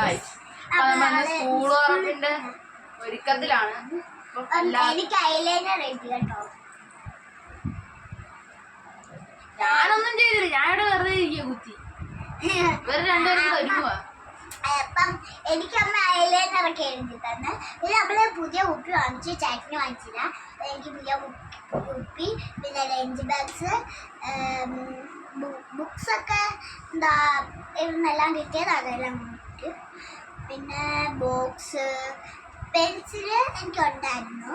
Guys അപ്പൊ നമ്മൾ school തുറപ്പിന്റെ ഒരുക്കത്തിലാണ്. എനിക്ക് ഐലൈനർ കേട്ടോ. ഞാനൊന്നും ചെയ്തില്ല. ഞാനിവിടെ വെറുതെ ഇരിക്കുക കുത്തി. ഇവർ രണ്ടുപേരും കൂടെ ഒരുങ്ങുക അപ്പം എനിക്ക് അമ്മ ഐലൈനർ ഒക്കെ എഴുതി തന്നെ. പിന്നെ നമ്മൾ പുതിയ കുപ്പി വാങ്ങിച്ചു. ചാറ്റിന് വാങ്ങിച്ചില്ല. എനിക്ക് പുതിയ കുപ്പി പിന്നെ ലഞ്ച് ബാഗ്സ് ബുക്സ് ഒക്കെ എന്താ ഇവിടുന്നെല്ലാം കിട്ടിയത് അതെല്ലാം കിട്ടി പിന്നെ ബോക്സ് പെൻസിൽ എനിക്ക് ഉണ്ടായിരുന്നു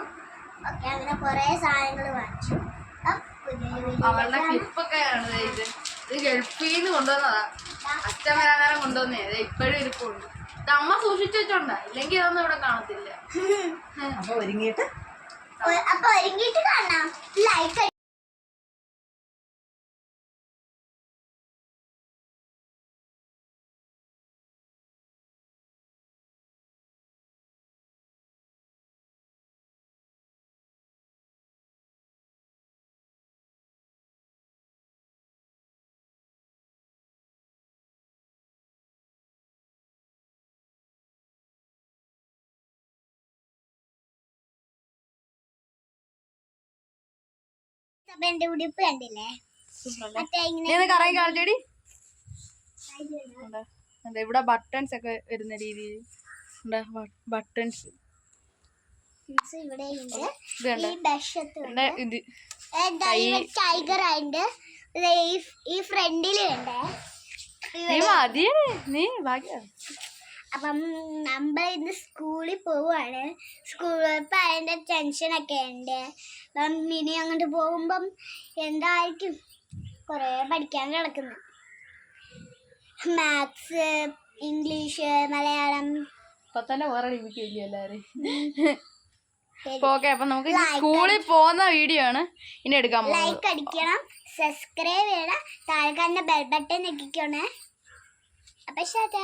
ഓക്കെ അങ്ങനെ കുറേ സാധനങ്ങൾ വാങ്ങിച്ചു. അപ്പം പുതിയൊരു അവളുടെ വീഡിയോ ക്ലിപ്പൊക്കെ ആണ് ദേ ഇത്. ഇത് ഗൾഫിൽ നിന്ന് കൊണ്ടുവന്നതാ അച്ഛൻ വരാൻ നേരം കൊണ്ടുവന്നേ. ഇത് ഇപ്പോഴും ഇരിപ്പുണ്ട് ഇത് അമ്മ സൂക്ഷിച്ചു വെച്ചോണ്ടാ. ഇല്ലെങ്കിൽ ഇവിടെ കാണത്തില്ല. അപ്പൊ ഒരുങ്ങിയിട്ട്? അപ്പൊ ഒരുങ്ങിയിട്ട് കാണാം. ലൈക്ക് എന്റെ ഉടുപ്പ് കണ്ടില്ലേ? കാണിച്ചേടി. ഇവിടെ ബട്ടൺസ് ഒക്കെ വരുന്ന രീതിയിൽ ബട്ടൺസ് കണ്ടോ? ടൈഗർ ആയിട്ട് ഈ ഫ്രണ്ടിൽ നീ മതിയേ നീ ഭാഗ്യ അപ്പം നമ്മൾ ഇന്ന് സ്കൂളിൽ പോവുകയാണ്. സ്കൂളിൽ ഇപ്പം അതിന്റെ ടെൻഷനൊക്കെ ഉണ്ട്. അപ്പം ഇനി അങ്ങോട്ട് പോകുമ്പം എന്തായിരിക്കും? കുറേ പഠിക്കാൻ കിടക്കുന്നു. Maths English Malayalam. ഇപ്പൊ തന്നെ വേറെ ഡിമിക്കില്ല എല്ലാരും ഓക്കെ അപ്പൊ നമുക്ക് സ്കൂളിൽ പോകുന്ന വീഡിയോ ആണ് ഇനി എടുക്കാൻ ലൈക്ക് അടിക്കണം സബ്സ്ക്രൈബ് ചെയ്യണം താഴെ കാണുന്ന ബെൽ ബട്ടൺ ഞെക്കിക്കണേ അപ്പം ശരി.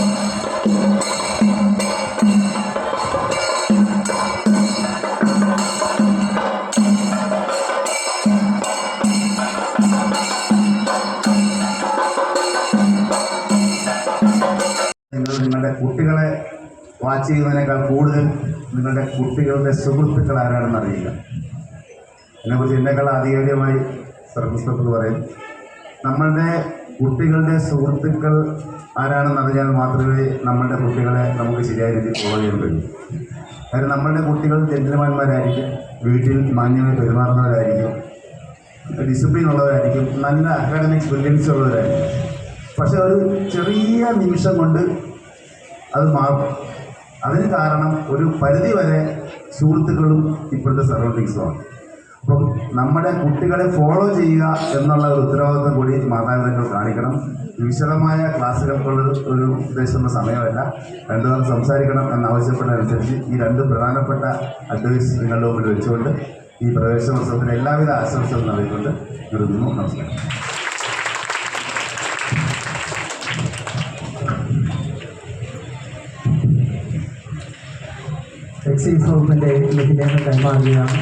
നിങ്ങൾ നിങ്ങളുടെ കുട്ടികളെ വാച്ച് ചെയ്യുന്നതിനേക്കാൾ കൂടുതൽ നിങ്ങളുടെ കുട്ടികളുടെ സുഹൃത്തുക്കൾ ആരാണെന്ന് അറിയില്ല അതിനെക്കുറിച്ച് എന്നെക്കാൾ ആധികാരികമായി സർവസ്വത്ത് പറയും. നമ്മളുടെ കുട്ടികളുടെ സുഹൃത്തുക്കൾ ആരാണെന്ന് അറിഞ്ഞാൽ മാത്രമേ നമ്മളുടെ കുട്ടികളെ നമുക്ക് ശരിയായ രീതിയിൽ ഫോളോ ചെയ്യാൻ കഴിയൂ കാര്യം നമ്മളുടെ കുട്ടികൾ ജന്തിരമാന്മാരായിരിക്കും വീട്ടിൽ മാന്യമായി പെരുമാറുന്നവരായിരിക്കും ഡിസിപ്ലിൻ ഉള്ളവരായിരിക്കും നല്ല അക്കാഡമിക് ബ്രില്യൻസ് ഉള്ളവരായിരിക്കും. പക്ഷെ ഒരു ചെറിയ നിമിഷം കൊണ്ട് അത് മാറും. അതിന് കാരണം ഒരു പരിധി വരെ സുഹൃത്തുക്കളും ഇപ്പോഴത്തെ സറൗണ്ടിങ്സുമാണ് അപ്പം നമ്മുടെ കുട്ടികളെ ഫോളോ ചെയ്യുക എന്നുള്ള ഒരു ഉത്തരവാദിത്വം കൂടി മാതാപിതാക്കൾ കാണിക്കണം. വിശദമായ ക്ലാസ്സുകൾക്കുള്ള ഒരു ഉദ്ദേശം സമയമല്ല. രണ്ടുപേർ സംസാരിക്കണം എന്നാവശ്യപ്പെട്ടതനുസരിച്ച് ഈ രണ്ട് പ്രധാനപ്പെട്ട അഡ്വൈസ് നിങ്ങളുടെ മുമ്പിൽ വെച്ചുകൊണ്ട് ഈ പ്രവേശനോത്സവത്തിന് എല്ലാവിധ ആശംസകളും നൽകിക്കൊണ്ട് നിർത്തുന്നു. നമസ്കാരം. എക്സൈസ് വകുപ്പിന്റെ ലഭിക്കുന്ന കൈമാറുകയാണ്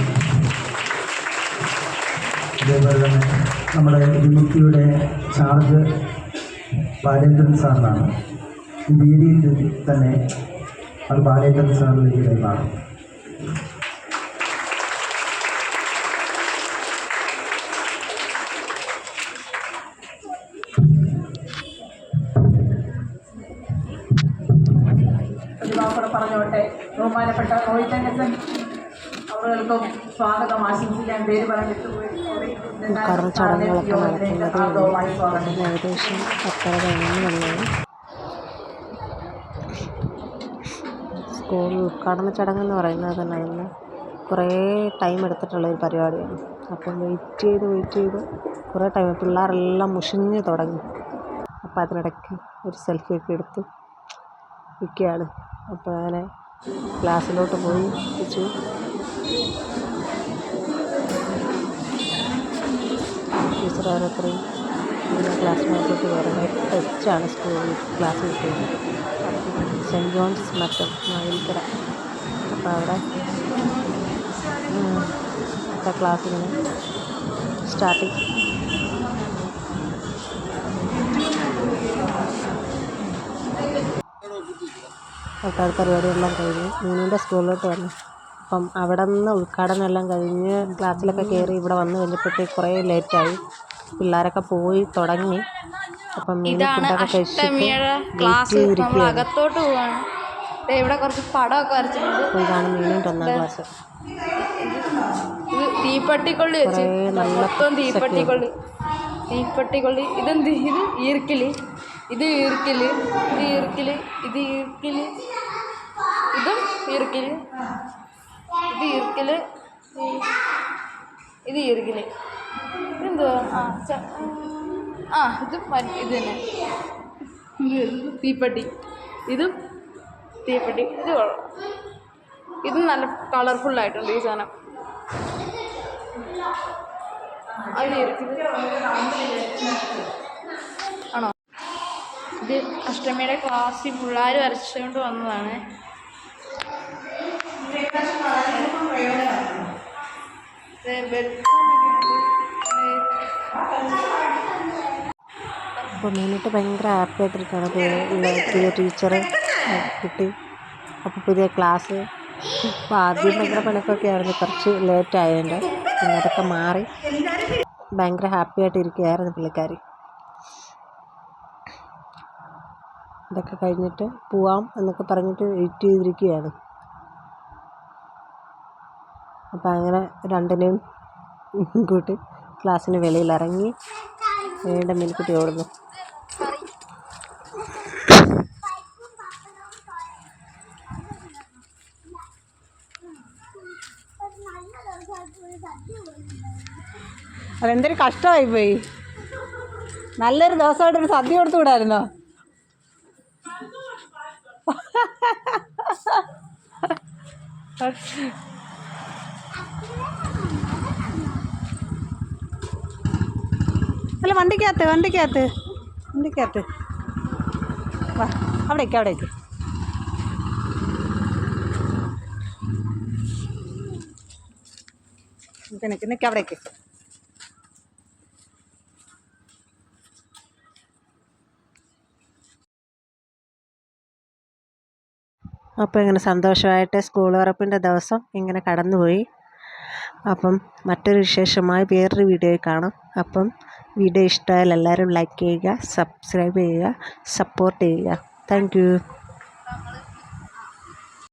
അതേപോലെ തന്നെ നമ്മുടെ വിമുക്തിയുടെ ചാർജ് ബാലേന്ദ്രൻ സാറിനാണ് ഈ വേദിയിൽ തന്നെ അത് ബാലേന്ദ്രൻ സാറിലേക്ക് കൈമാറും വാക്ക് പറഞ്ഞോട്ടെ. ബഹുമാനപ്പെട്ട റോഹിതനസൻ അവർക്കും സ്വാഗതം ആശംസിക്കാൻ പേര് പറഞ്ഞിട്ട് സ്കൂൾ ഉദ്ഘാടന ചടങ്ങെന്ന് പറയുന്നത് തന്നെ അതിന് കുറേ ടൈം എടുത്തിട്ടുള്ള ഒരു പരിപാടിയാണ്. അപ്പം വെയിറ്റ് ചെയ്ത് വെയിറ്റ് ചെയ്ത് കുറേ ടൈം പിള്ളേരെല്ലാം മുഷിഞ്ഞ് തുടങ്ങി. അപ്പം അതിനിടയ്ക്ക് ഒരു സെൽഫിയൊക്കെ എടുത്ത് നിൽക്കുകയാണ് അപ്പോൾ അങ്ങനെ ക്ലാസ്സിലോട്ട് പോയി തിരിച്ചു ടീച്ചർ അവരത്രയും ക്ലാസ്മേറ്റ് ക്ലാസ്സിനകത്തോട്ട് കയറുന്നത് എട്ട് സ്കൂളിൽ ക്ലാസ് കിട്ടിയത്. Saint John's Mattam Mavelikara. അപ്പോൾ അവിടെ ഉം, ഇപ്പം ക്ലാസ് ഇങ്ങനെ സ്റ്റാർട്ടിങ്. ആൾക്കാർ പരിപാടിയെല്ലാം കഴിഞ്ഞ് മൂന്നിന്റെ സ്കൂളിലോട്ട് വന്നു. അപ്പം അവിടെ നിന്ന് ഉദ്ഘാടനം എല്ലാം കഴിഞ്ഞ് ക്ലാസ്സിലൊക്കെ കയറി ഇവിടെ വന്ന് കഴിഞ്ഞപ്പോഴത്തേക്ക് കുറേ ലേറ്റായി പിള്ളേരൊക്കെ പോയി തുടങ്ങി. അപ്പം കഴിച്ചിട്ട് ക്ലാസ് നമ്മൾ അകത്തോട്ട് പോവാണ്. ഇവിടെ കുറച്ച് പടമൊക്കെ വരച്ചിട്ടുണ്ട്. ഇതാണ് മീനിന്റെ ഒന്നാം ക്ലാസ് ഇത് തീപ്പട്ടിക്കൊള്ളി വെച്ച്. മൊത്തം തീപ്പട്ടിക്കൊള്ളി. തീപ്പട്ടിക്കൊള്ളി. ഇതെന്ത്? ഇത് ഈർക്കിൽ ഇത് ഈർക്കിൽ ഇത് ഈർക്കിൽ ഇത് ഈർക്കിൽ ഇതും ഈർക്കിൽ ഇത് ഈർക്കിൽ ഇത് ഈർക്കിൽ. എന്തുവാ ആ ആ ഇത് ഇത് തന്നെ. തീപ്പട്ടി. ഇതും തീപ്പട്ടി. ഇത് ഇത് നല്ല കളർഫുൾ ആയിട്ടുണ്ട് ഈ സാധനം. അത് ആണോ ഇത് അഷ്ടമിയുടെ ക്ലാസ്സിൽ പിള്ളേർ വരച്ചുകൊണ്ട് വന്നതാണ്. അപ്പോൾ മീനിട്ട് ഭയങ്കര ഹാപ്പി ആയിട്ടിരിക്കുകയാണ് ടീച്ചർ കിട്ടി. അപ്പോൾ പുതിയ ക്ലാസ് അപ്പോൾ ആദ്യം ഭയങ്കര പണിക്കൊക്കെ ആയിരുന്നു. കുറച്ച് ലേറ്റ് ആയതുകൊണ്ട്. അതൊക്കെ മാറി. ഭയങ്കര ഹാപ്പി ആയിട്ട് ഇരിക്കുകയായിരുന്നു പുള്ളിക്കാരി. ഇതൊക്കെ കഴിഞ്ഞിട്ട് പോവാം എന്നൊക്കെ പറഞ്ഞിട്ട് വെയിറ്റ് ചെയ്തിരിക്കുകയാണ്. അപ്പോൾ അങ്ങനെ രണ്ടിനെയും കൂട്ടി ക്ലാസ്സിന് വെളിയിൽ ഇറങ്ങി. വീണ്ടും മിനിക്കുട്ടി ഓടുന്നു. അതെന്തൊരു കഷ്ടമായി പോയി നല്ലൊരു ദിവസമായിട്ടൊരു സദ്യ കൊടുത്തു വിടായിരുന്നോ? അല്ല വണ്ടിക്കകത്ത് വണ്ടിക്കകത്ത് വണ്ടിക്കകത്ത്. വാ അവിടേക്ക് അവിടേക്ക്. നിൽക്ക് നിൽക്ക് അവിടേക്ക്. അപ്പോൾ ഇങ്ങനെ സന്തോഷമായിട്ട് സ്കൂൾ ഉറപ്പിന്റെ ദിവസം ഇങ്ങനെ കടന്നുപോയി. അപ്പം മറ്റൊരു വിശേഷമായി വേറൊരു വീഡിയോ കാണാം. അപ്പം വീഡിയോ ഇഷ്ടമായാൽ എല്ലാവരും ലൈക്ക് ചെയ്യുക സബ്സ്ക്രൈബ് ചെയ്യുക സപ്പോർട്ട് ചെയ്യുക. താങ്ക്